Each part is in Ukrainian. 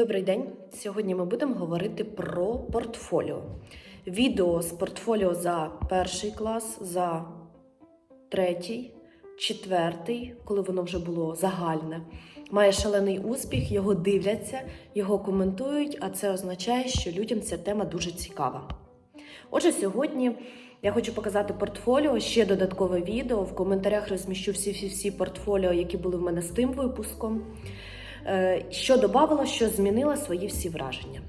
Добрий день. Сьогодні ми будемо говорити про портфоліо. Відео з портфоліо за перший клас, за третій, четвертий, коли воно вже було загальне. Має шалений успіх, його дивляться, його коментують, а це означає, що людям ця тема дуже цікава. Отже, сьогодні я хочу показати портфоліо, ще додаткове відео. В коментарях розміщу всі-всі-всі портфоліо, які були в мене з тим випуском. Е, Що додавала, що змінила свої всі враження.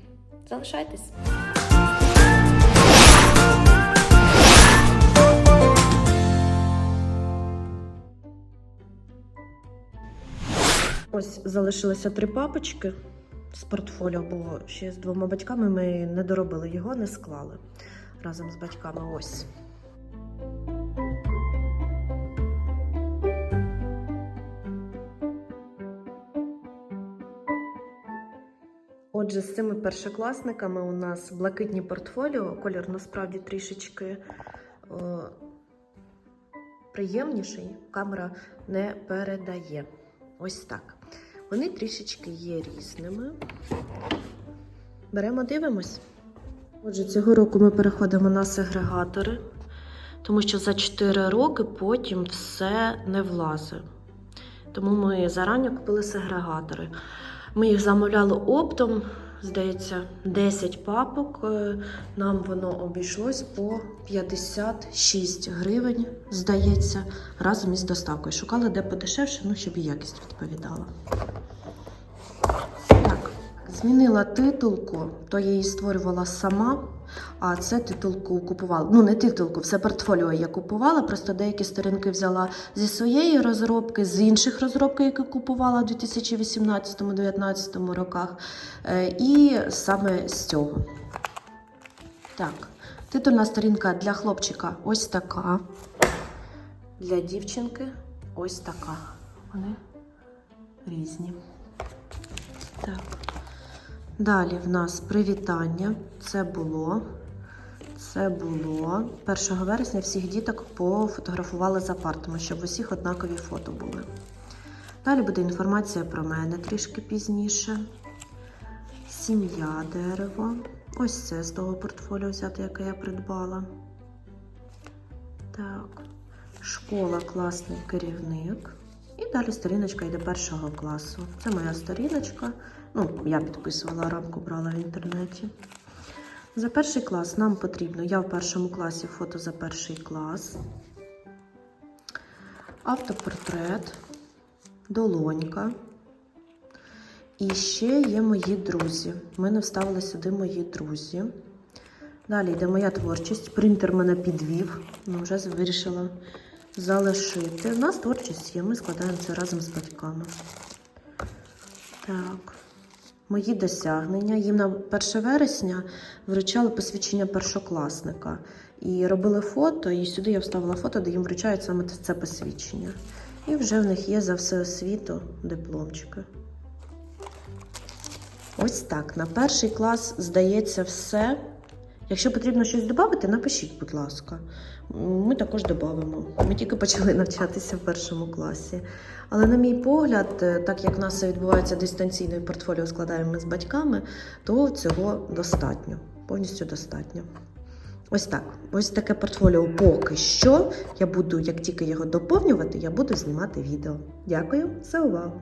Залишайтесь. Ось залишилося три папочки з портфоліо, бо ще з двома батьками ми не доробили його, не склали разом з батьками. Ось. Отже, з цими першокласниками у нас блакитні портфоліо. Колір насправді трішечки о, приємніший. Камера не передає. Ось так. Вони трішечки є різними. Беремо, дивимось. Отже, цього року ми переходимо на сегрегатори, тому що за 4 роки потім все не влазить. Тому ми зарані купили сегрегатори. Ми їх замовляли оптом, здається, 10 папок. Е, Нам воно обійшлось по 56 гривень, здається, разом із доставкою. Шукали де подешевше, ну, щоб і якість відповідала. Змінила титулку, то я її створювала сама. А це титулку купувала. Ну, не титулку, все портфоліо я купувала. Просто деякі сторінки взяла зі своєї розробки, з інших розробок, які купувала у 2018-2019 роках. Е, І саме з цього. Так, титульна сторінка для хлопчика ось така. Для дівчинки ось така. Вони різні. Так. Далі в нас привітання. Це було. Це було 1 вересня всіх діток пофотографували за партами, щоб усіх однакові фото були. Далі буде інформація про мене трішки пізніше. Сім'я дерево. Ось це з того портфоліо взяти, яке я придбала. Так. Школа, класний керівник. Далі сторіночка йде першого класу. Це моя сторіночка. Ну, я підписувала рамку, брала в інтернеті. За перший клас нам потрібно, я в першому класі фото за перший клас, автопортрет, долонька. І ще є мої друзі. В мене вставили сюди мої друзі. Далі йде моя творчість. Принтер мене підвів. Ну, вже вирішила залишити. У нас творчість є, ми складаємо це разом з батьками. Так. Мої досягнення. Їм на 1 вересня вручали посвідчення першокласника. І робили фото, і сюди я вставила фото, де їм вручають саме це посвідчення. І вже в них є за все освіту дипломчики. Ось так. На перший клас здається все. Якщо потрібно щось додати, напишіть, будь ласка. Ми також додамо. Ми тільки почали навчатися в першому класі. Але, на мій погляд, е, так як в нас відбувається дистанційно і портфоліо складаємо з батьками, то цього достатньо, повністю достатньо. Ось так. Ось таке портфоліо поки що. Я буду, як тільки його доповнювати, я буду знімати відео. Дякую за увагу!